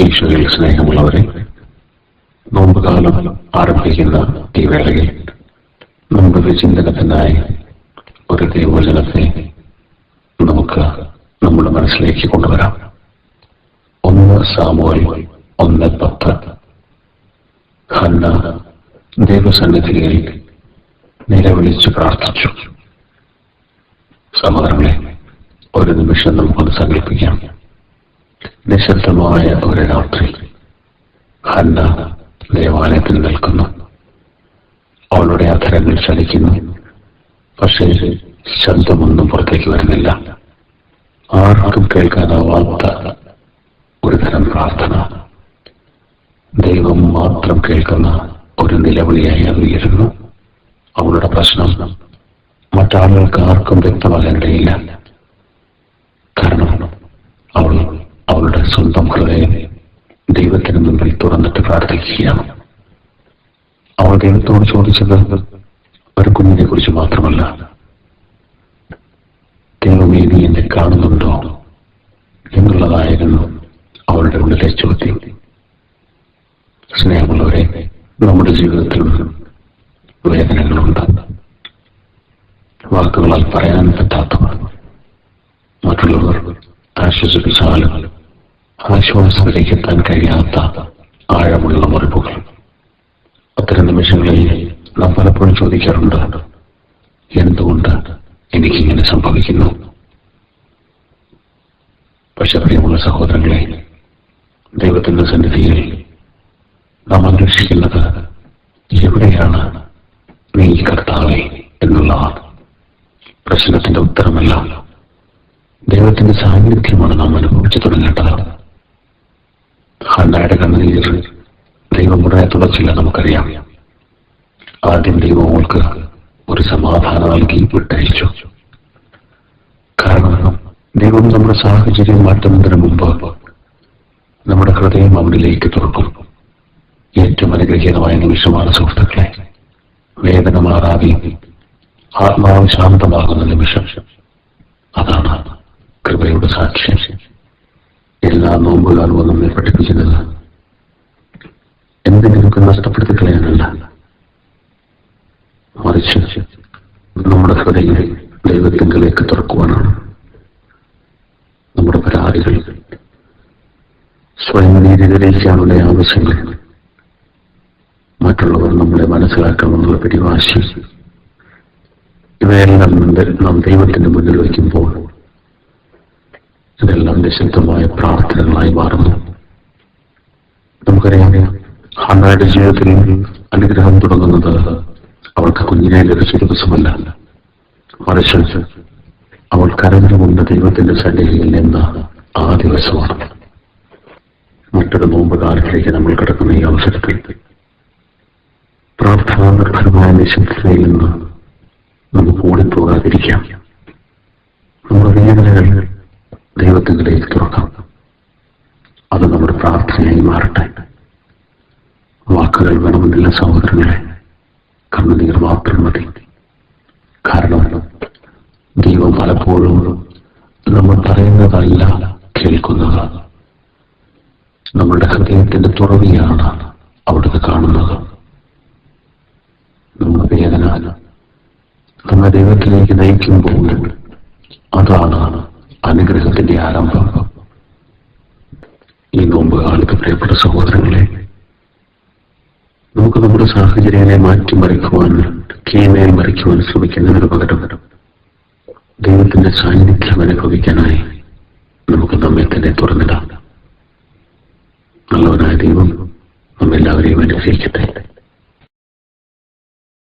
ഈശോയിൽ സ്നേഹമുള്ളവരെ നോമ്പുകാലം ആരംഭിക്കുന്ന ഈ വേളയിൽ നമ്മുടെ വിചിന്തനത്തിനായി ഒരു ദൈവവചനത്തെ നമുക്ക് നമ്മുടെ മനസ്സിലേക്ക് കൊണ്ടുവരാം. ഒന്ന് സാമുവൽ ഒന്ന് പത്ത്. ഹന്ന ദൈവസന്നിധിയിൽ നിലവിളിച്ച് പ്രാർത്ഥിച്ചു. സഹോദരങ്ങളെ ഒരു നിമിഷം നമുക്കൊന്ന് സങ്കല്പിക്കാം. നിശബ്ദമായ ഒരു രാത്രി ഹന്ന ദേവാലയത്തിൽ നിൽക്കുന്നു അവളുടെ അധരങ്ങൾ ചലിക്കുന്നു. പക്ഷേ ശബ്ദമൊന്നും പുറത്തേക്ക് വരുന്നില്ല. ആർക്കും കേൾക്കാനാവാത്ത ഒരു തരം പ്രാർത്ഥന. ദൈവം മാത്രം കേൾക്കുന്ന ഒരു നിലവിളിയായി അത് ഉയരുന്നു അവളുടെ പ്രശ്നം മറ്റാളുകൾക്ക് ആർക്കും കാരണം അവൾ അവളുടെ സ്വന്തം ഹൃദയം ദൈവത്തിന് മുമ്പിൽ തുറന്നിട്ട് പ്രാർത്ഥിക്കുകയാണ് അവൾ ദൈവത്തോട് ചോദിച്ചത് ഒരു കുഞ്ഞിനെ കുറിച്ച് മാത്രമല്ല. ദൈവമേ നീ എന്നെ കാണുന്നുണ്ടോ എന്നുള്ളതായിരുന്നു അവളുടെ ഉള്ളിലെ ചോദ്യം. സ്നേഹമുള്ളവരെ നമ്മുടെ ജീവിതത്തിൽ വേദനകളുണ്ട്. വാക്കുകളാൽ പറയാൻ പറ്റാത്തവർ മറ്റുള്ളവർ ആശ്വസിപ്പിച്ചാലും ആശ്വാസത്തിലേക്ക് എത്താൻ കഴിയാത്ത ആഴമുള്ള മുറിവുകൾ അത്തരം നിമിഷങ്ങളിൽ നാം പലപ്പോഴും ചോദിക്കാറുണ്ട് എന്തുകൊണ്ട് എനിക്കിങ്ങനെ സംഭവിക്കുന്നു? പക്ഷെ പ്രിയമുള്ള സഹോദരങ്ങളെ ദൈവത്തിന്റെ സന്നിധിയിൽ നാം അന്വേഷിക്കുന്നത് എവിടെയാണ് നീ കർത്താവെ എന്നുള്ള പ്രശ്നത്തിന്റെ ഉത്തരമല്ല. ദൈവത്തിന്റെ സാന്നിധ്യമാണ് നാം അനുഭവിച്ചു തുടങ്ങേണ്ടത്. ഹണ്ണയുടെ കണ്ണുനീർ ദൈവം ഉടനെ തുടച്ചില്ല നമുക്കറിയാം. ആദ്യം ദൈവം അവൾക്ക് ഒരു സമാധാനം നൽകി വിട്ടയച്ചു. കാരണം ദൈവം നമ്മുടെ സാഹചര്യം മാറ്റുന്നതിന് മുമ്പ് നമ്മുടെ ഹൃദയം അവനിലേക്ക് തുറക്കും. ഏറ്റവും അനുഗ്രഹീതമായ നിമിഷമാണ് സുഹൃത്തുക്കളെ വേദന മാറാതെ ആത്മാവ് ശാന്തമാകുന്ന നിമിഷം. അതാണ് കൃപയുടെ സാക്ഷ്യം. നോമ്പുകാലവും നമ്മെ പഠിപ്പിക്കുന്നത് എന്തെങ്കിലുമൊക്കെ നഷ്ടപ്പെടുത്തി കളയാനല്ല. മറിച്ച് നമ്മുടെ ഹൃദയം ദൈവത്തിങ്കിലേക്ക് തുറക്കുവാനാണ് നമ്മുടെ പരാതികൾ. സ്വയം നീതിയിലേക്കാണുള്ള ആവശ്യങ്ങൾ. മറ്റുള്ളവർ നമ്മളെ മനസ്സിലാക്കണമെന്നുള്ള പിടിവാശി. ഇവയെല്ലാം നാം ദൈവത്തിന്റെ മുന്നിൽ വയ്ക്കുമ്പോൾ ഇതെല്ലാം നിശബ്ദമായ പ്രാർത്ഥനകളായി മാറുന്നു. നമുക്കറിയാം ഹണ്ണയുടെ ജീവിതത്തിൽ അനുഗ്രഹം തുടങ്ങുന്നത് അവൾക്ക് കുഞ്ഞിനെ ലഭിച്ച ദിവസമല്ല മറിച്ച് അവൾ കരഞ്ഞുകൊണ്ട് ദൈവത്തിന്റെ സന്നിധിയിൽ നിന്ന് ആ ദിവസമാണ്. മറ്റൊരു നോമ്പ് കാലത്തിലേക്ക് നമ്മൾ കിടക്കുന്ന ഈ അവസരത്തിൽ പ്രാർത്ഥനാ നിർഭരമായ നിശബ്ദതയിൽ നിന്ന് നമുക്ക് ഓടിപ്പോകാതിരിക്കാം. നമ്മുടെ വേദനകൾ ദൈവത്തിലേക്ക് തുറക്കാം. അത് നമ്മുടെ പ്രാർത്ഥനയായി മാറട്ടെ. വാക്കുകൾ വേണമെന്നില്ല സഹോദരങ്ങളെ. കണ്ണുനീർ മാത്രം മതി. കാരണം ദൈവം പലപ്പോഴും നമ്മൾ പറയുന്നതല്ല കേൾക്കുന്നത്. നമ്മളുടെ ഹൃദയത്തിന്റെ തുറവിയാണ് അവിടുന്ന് കാണുന്നത്. നമ്മുടെ വേദന നമ്മെ ദൈവത്തിലേക്ക് നയിക്കുമ്പോൾ അതാണ് അനുഗ്രഹത്തിന്റെ ആരംഭം. ഈ നോമ്പ് കാലത്ത് പ്രിയപ്പെട്ട സഹോദരങ്ങളെ നമുക്ക് നമ്മുടെ സാഹചര്യങ്ങളെ മാറ്റിമറിക്കുവാൻ കീമേൽ മറിക്കുവാൻ ശ്രമിക്കുന്നതിന് പകരം ദൈവത്തിന്റെ സാന്നിധ്യം അനുഭവിക്കാനായി നമുക്ക് നമ്മെ തന്നെ തുറന്നിടാം. നല്ലവനായ ദൈവം നമ്മെല്ലാവരെയും അനുഗ്രഹിക്കട്ടെ.